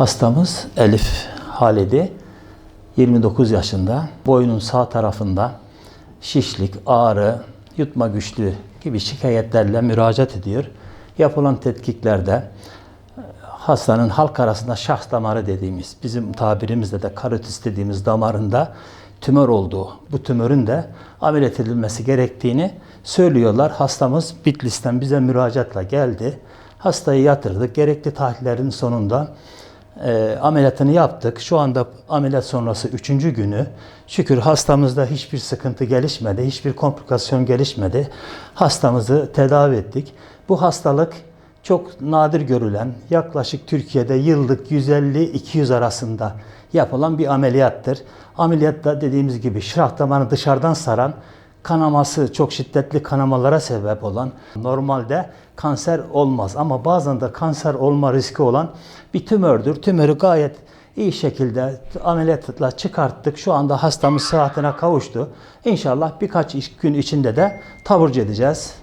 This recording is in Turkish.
Hastamız Elif Halidi 29 yaşında. Boynun sağ tarafında şişlik, ağrı, yutma güçlüğü gibi şikayetlerle müracaat ediyor. Yapılan tetkiklerde hastanın halk arasında şahs damarı dediğimiz, bizim tabirimizde de karotis dediğimiz damarında tümör olduğu, bu tümörün de ameliyat edilmesi gerektiğini söylüyorlar. Hastamız Bitlis'ten bize müracaatla geldi. Hastayı yatırdık. Gerekli tahlillerin sonunda e, ameliyatını yaptık. Şu anda ameliyat sonrası üçüncü günü. Şükür hastamızda hiçbir sıkıntı gelişmedi, hiçbir komplikasyon gelişmedi. Hastamızı tedavi ettik. Bu hastalık çok nadir görülen, yaklaşık Türkiye'de yıllık 150-200 arasında yapılan bir ameliyattır. Ameliyatta dediğimiz gibi şırah damarını dışarıdan saran, kanaması çok şiddetli kanamalara sebep olan, normalde kanser olmaz ama bazen de kanser olma riski olan bir tümördür. Tümörü gayet iyi şekilde ameliyatla çıkarttık. Şu anda hastamız sıhhatine kavuştu. İnşallah birkaç gün içinde de taburcu edeceğiz.